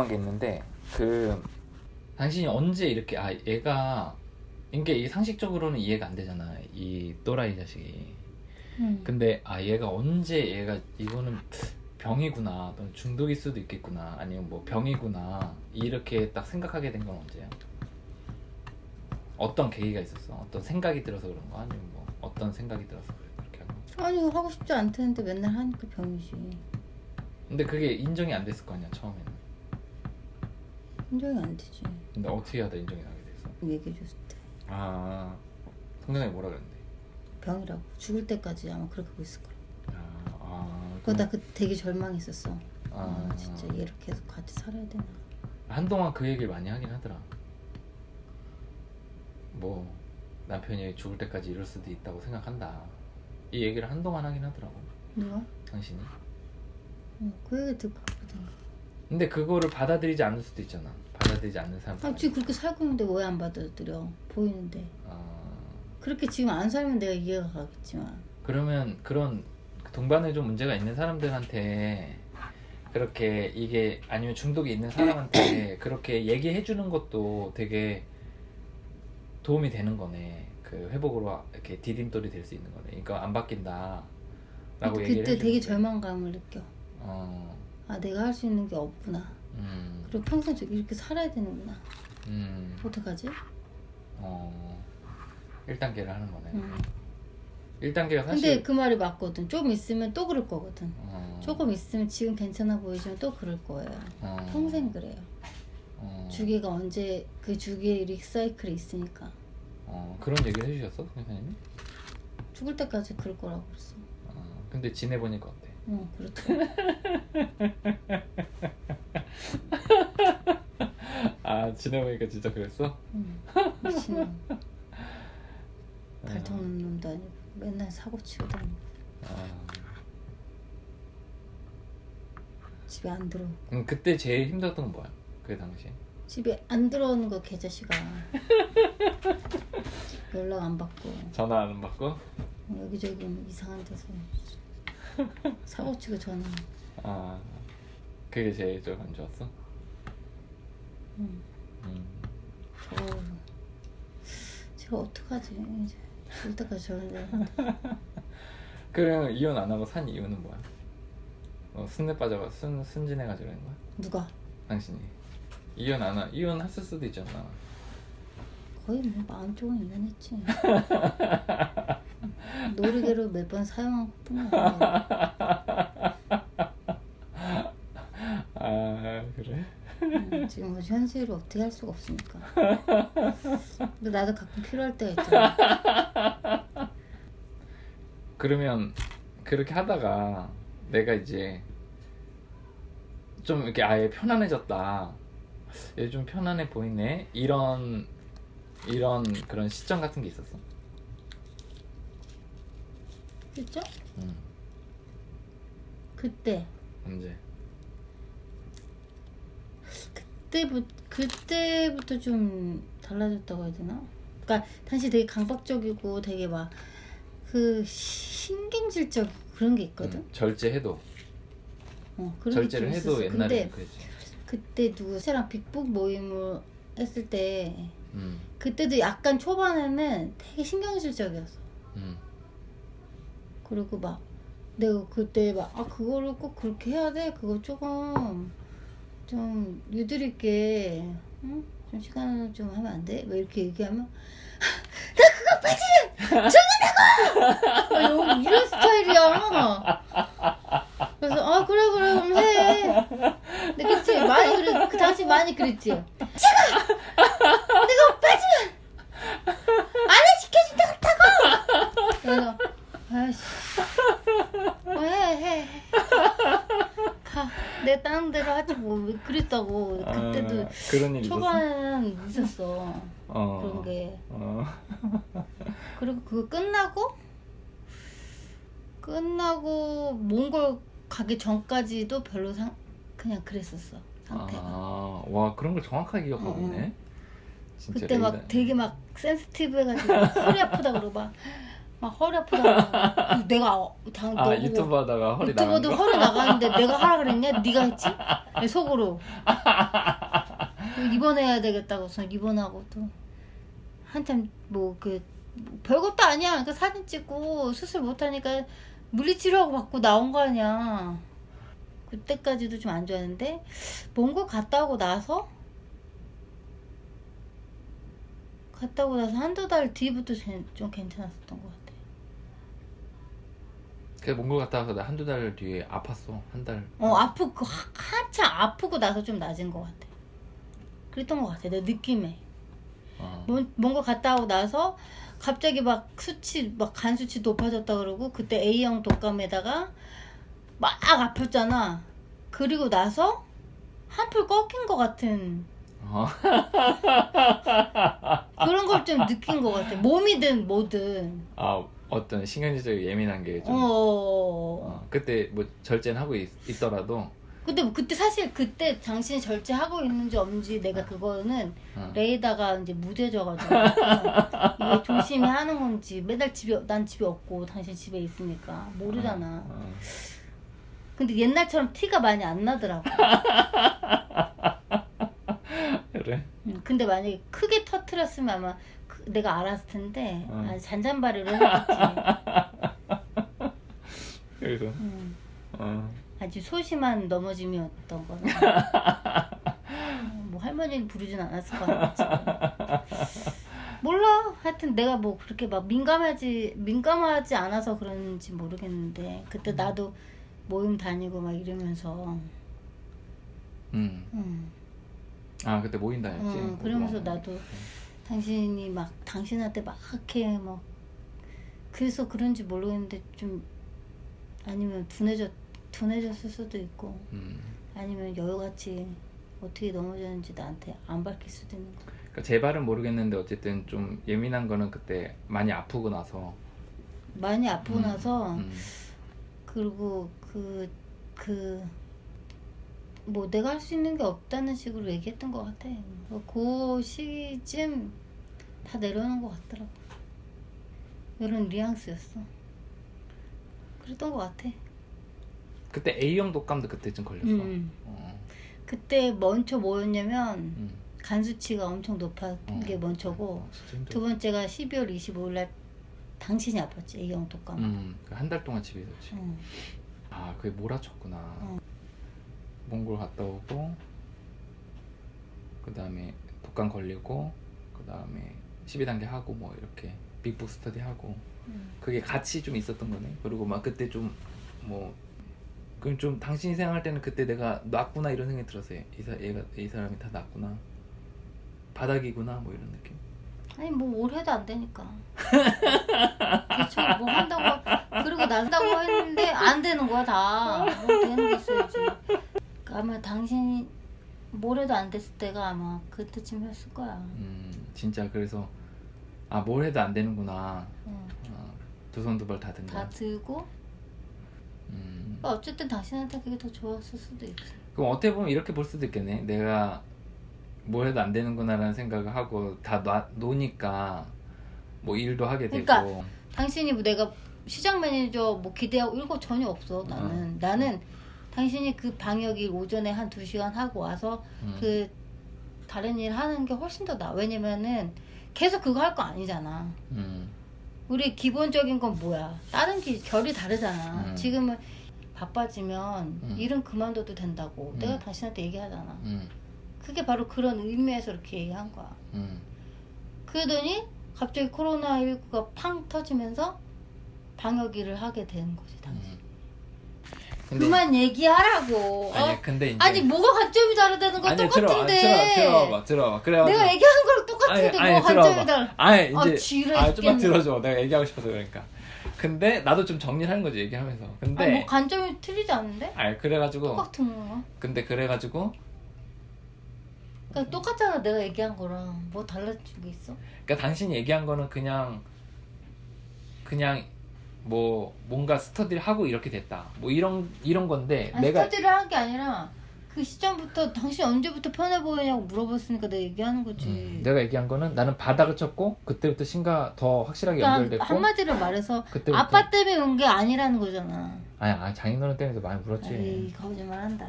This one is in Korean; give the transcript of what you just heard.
궁금한 게 있는데 그 당신이 언제 이렇게 아 얘가 이게 이게 상식적으로는 이해가 안 되잖아 이 또라이 자식이 응. 근데 아 얘가 언제 얘가 이거는 병이구나 또는 중독일 수도 있겠구나 아니면 뭐 병이구나 이렇게 딱 생각하게 된 건 언제야? 어떤 계기가 있었어? 어떤 생각이 들어서 그런 거 아니면 뭐 어떤 생각이 들어서 그렇게 한 거? 아니 하고 싶지 않다는데 맨날 하니까 병이지. 근데 그게 인정이 안 됐을 거 아니야 처음에는 인정이 안 되지. 근데 어떻게 하다 인정이 나게 됐어? 얘기해줬을 때 아 성전이 뭐라 그랬는데? 병이라고 죽을 때까지 아마 그렇게 하고 있을 거야. 아, 아 그거 나그 되게 절망했었어. 아, 아 진짜 얘를 계속 같이 살아야 되나. 한동안 그 얘기를 많이 하긴 하더라. 뭐 남편이 죽을 때까지 이럴 수도 있다고 생각한다. 이 얘기를 한동안 하긴 하더라고. 누가? 당신이. 어, 그 얘기 듣고 그러더라. 근데 그거를 받아들이지 않을 수도 있잖아. 받아들이지 않는 사람. 아 지금 그렇게 살고 있는데 왜 안 받아들여? 보이는데. 아, 그렇게 지금 안 살면 내가 이해가 가겠지만. 그러면 그런 동반에 좀 문제가 있는 사람들한테 그렇게 이게 아니면 중독이 있는 사람한테 그렇게 얘기해 주는 것도 되게 도움이 되는 거네. 그 회복으로 이렇게 디딤돌이 될 수 있는 거네. 그러니까 안 바뀐다. 라고 얘기를 그때 되게. 절망감을 느껴. 어. 아 내가 할 수 있는 게 없구나. 음. 그리고 평생 저- 이렇게 살아야 되는구나. 음. 어떡하지? 어. 1단계를 하는 거네. 음. 1단계가 사실 근데 그 말이 맞거든. 조금 있으면 또 그럴 거거든. 어. 조금 있으면 지금 괜찮아 보이지만 또 그럴 거예요. 어. 평생 그래요. 어. 주기가 언제 그 주기의 리사이클이 있으니까 어. 그런 얘기를 해 주셨어? 선생님이? 죽을 때까지 그럴 거라고 그랬어. 어. 근데 지내 보니까 어때? 응, 그렇더라. 아 지내보니까 진짜 그랬어? 응. 미친놈. 발톱는 놈도 아니고 맨날 사고 치고 다니고 아, 집에 안 들어. 그럼 그때 제일 힘들었던 건 뭐야? 그 당시에 집에 안 들어오는 거 개자식아. 연락 안 받고 전화 안 받고? 여기저기 이상한 데서 사고 치고 전화. 아 그게 제일 좀 안 좋았어? 응. 음. 어, 제가 어떡하지 이제 죽을 때까지 저런데 그럼 이혼 안 하고 산 이유는 뭐야? 어, 순내 빠져가 순 순진해가지고 그런 거야? 누가 당신이 이혼 안 하, 이혼 했을 수도 있잖아. 거의 뭐 마음 쪽은 이혼했지 노르게로 몇 번 사용한 것뿐이야 아 그래? 음, 지금 뭐 현실을 어떻게 할 수가 없으니까 근데 나도 가끔 필요할 때가 있잖아 그러면 그렇게 하다가 내가 이제 좀 이렇게 아예 편안해졌다. 얘 좀 편안해 보이네. 이런 이런 그런 시점 같은 게 있었어. 그죠? 음. 그때 언제? 그때부터 그때부터 좀 달라졌다고 해야 되나? 그러니까 당시 되게 강박적이고 되게 막 그 신경질적 그런 게 있거든. 음, 절제해도 어, 그런 게 절제를 좀 해도 있었어. 옛날에 근데 그랬지. 그때 누구 랑 빅북 모임을 했을 때 음, 그때도 약간 초반에는 되게 신경질적이었어. 음, 그리고 막 내가 그때 막 아 그거를 꼭 그렇게 해야 돼? 그거 조금 좀 유들 있게. 응? 좀 시간을 좀 하면 안 돼? 왜 이렇게 얘기하면 나 그거 빠지면 죽는다고! 막 이런 스타일이야. 그래서 아 그래 그래 그럼 해. 근데 그치? 많이 그래 그 당시 많이 그랬지. 내가 빠지면 안해 시켜준다고 그래서 아이씨 어, 해, 해, 해. 가. 내 다른 대로 하지 뭐왜 그랬다고. 그때도 아, 그런 일. 초반에는 있었어. 어, 그런 게. 어, 그리고 그거 끝나고 끝나고 몽골 가기 전까지도 별로 상 그냥 그랬었어 상태가. 아, 와 그런 걸 정확하게 기억하고 응, 있네. 진짜 그때 막 레이더. 되게 막 센스티브해가지고 허리 아프다 그러고 막 막 허리 아프다고 내가 어, 당 아 너보고 유튜브 하다가 허리 나간 유튜버도 거? 허리 나가는데 내가 하라 그랬냐? 네가 했지? 내 속으로 입원해야 되겠다고 해서 입원하고 또 한참 뭐 그 별것도 아니야. 그 사진 찍고 수술 못하니까 물리치료하고 받고 나온 거 아니야. 그때까지도 좀 안 좋았는데 몽골 갔다 오고 나서 갔다 오고 나서 한두 달 뒤부터 제- 좀 괜찮았었던 것 같아. 그 몽골 갔다 와서 나 한두 달 뒤에 아팠어 한 달. 어 아프 그 하- 한참 아프고 나서 좀 낮은 것 같아. 그랬던 것 같아 내 느낌에. 어. 뭔- 뭔가 갔다 오고 나서 갑자기 막 수치 막 간 수치 높아졌다 그러고 그때 A형 독감에다가 막 아팠잖아. 그리고 나서 한풀 꺾인 것 같은 어. 그런 걸 좀 느낀 것 같아. 몸이든 뭐든. 아 어떤 신경질적으로 예민한 게 좀. 어. 어, 그때 뭐 절제는 하고 있, 있더라도 근데 뭐 그때 사실 그때 당신이 절제하고 있는지 없는지 내가 그거는 어. 레이다가 이제 무뎌져가지고 이게 조심히 하는 건지 매달 집에 난 집에 없고 당신 집에 있으니까 모르잖아. 어. 근데 옛날처럼 티가 많이 안 나더라고. 그래? 음, 근데 만약에 크게 터트렸으면 아마 그- 내가 알았을 텐데 어. 아, 잔잔바리로 해야겠지. 그래서 음, 어. 아주 소심한 넘어짐이었던 거는 뭐 할머니는 부르진 않았을 것 같지. 몰라. 하여튼 내가 뭐 그렇게 막 민감하지 민감하지 않아서 그런지 모르겠는데 그때 나도 모임 다니고 막 이러면서 음. 음. 아 그때 모임 다녔지. 어, 그러면서 어. 나도 당신이 막 당신한테 막 이렇게 뭐 그래서 그런지 모르겠는데 좀 아니면 둔해졌 둔해졌을 수도 있고 음. 아니면 여우같이 어떻게 넘어졌는지 나한테 안 밝힐 수도 있는 거. 그러니까 제 발은 모르겠는데 어쨌든 좀 예민한 거는 그때 많이 아프고 나서. 많이 아프고 음, 나서 음. 그리고 그 그 뭐 내가 할 수 있는 게 없다는 식으로 얘기했던 것 같아. 그 시기쯤 다 내려오는 것 같더라고. 이런 뉘앙스였어. 그랬던 것 같아. 그때 A형 독감도 그때쯤 걸렸어. 음. 어. 그때 먼저 뭐였냐면 음. 간 수치가 엄청 높은 어. 게 먼저고 어. 두 번째가 12월 25일 날 당신이 아팠지 A형 독감. 음. 한 달 동안 집에 있었지. 응. 아 그게 몰아쳤구나. 어. 몽골 갔다 오고 그 다음에 독감 걸리고 그 다음에 12단계 하고 뭐 이렇게 빅북 스터디 하고 음. 그게 같이 좀 있었던 거네. 그리고 막 그때 좀뭐 그럼 좀 당신이 생각할 때는 그때 내가 놨구나 이런 생각이 들었어요. 이 사 얘가 이 사람이 다 놨구나. 바닥이구나 뭐 이런 느낌. 아니 뭐 올 해도 안 되니까. 대충 뭐 한다고 그리고 난다고 했는데 안 되는 거야 다. 뭐 되는 게 있어야지. 아마 당신이 뭐래도 안 됐을 때가 아마 그때쯤이었을 거야. 음 진짜 그래서 아 뭘 해도 안 되는구나. 응. 아, 두손 두 발 다 든다. 다 들고 음. 그러니까 어쨌든 당신한테 그게 더 좋았을 수도 있지. 그럼 어떻게 보면 이렇게 볼 수도 있겠네. 내가 뭘 해도 안 되는구나라는 생각을 하고 다 놔, 놓으니까 뭐 일도 하게 되고. 그러니까 당신이 뭐 내가 시장 매니저 뭐 기대하고 이런 거 전혀 없어 나는. 어. 나는 당신이 그 방역일 오전에 한 두 시간 하고 와서 음. 그 다른 일 하는 게 훨씬 더 나아. 왜냐면은 계속 그거 할 거 아니잖아. 음. 우리 기본적인 건 뭐야? 다른 기, 결이 다르잖아. 음. 지금은 바빠지면 음. 일은 그만둬도 된다고 음. 내가 당신한테 얘기하잖아. 음. 그게 바로 그런 의미에서 이렇게 얘기한 거야. 음. 그러더니 갑자기 코로나19가 팡 터지면서 방역 일을 하게 된 거지, 당신. 음. 근데 그만 얘기하라고. 아니 어? 근데 이제 아니 뭐가 관점이 다르다는 건 아니, 들어, 똑같은데. 들어, 들어봐, 들어봐. 그래가지고 내가 얘기하는 거랑 똑같은데 뭐 관점이 다르. 아니 아, 이제 지랄 아 좀만. 들어줘. 내가 얘기하고 싶어서 그러니까. 근데 나도 좀 정리를 하는 거지 얘기하면서. 근데 아, 뭐 관점이 틀리지 않는데? 아니 그래가지고 똑같은 거야. 근데 그래가지고 그러니까 똑같잖아 내가 얘기한 거랑 뭐 달라진 게 있어? 그러니까 당신이 얘기한 거는 그냥 그냥 뭐 뭔가 스터디를 하고 이렇게 됐다. 뭐 이런 이런 건데 아니, 내가 스터디를 한 게 아니라 그 시점부터 당신 언제부터 편해 보이냐고 물어봤으니까 내가 얘기하는 거지. 음, 내가 얘기한 거는 나는 바닥을 쳤고 그때부터 신가 더 확실하게 그러니까 연결됐고 한마디로 말해서 그때부터 아빠 때문에 온 게 아니라는 거잖아. 아니 아, 장인어른 때문에도 많이 울었지 에이 거짓말한다.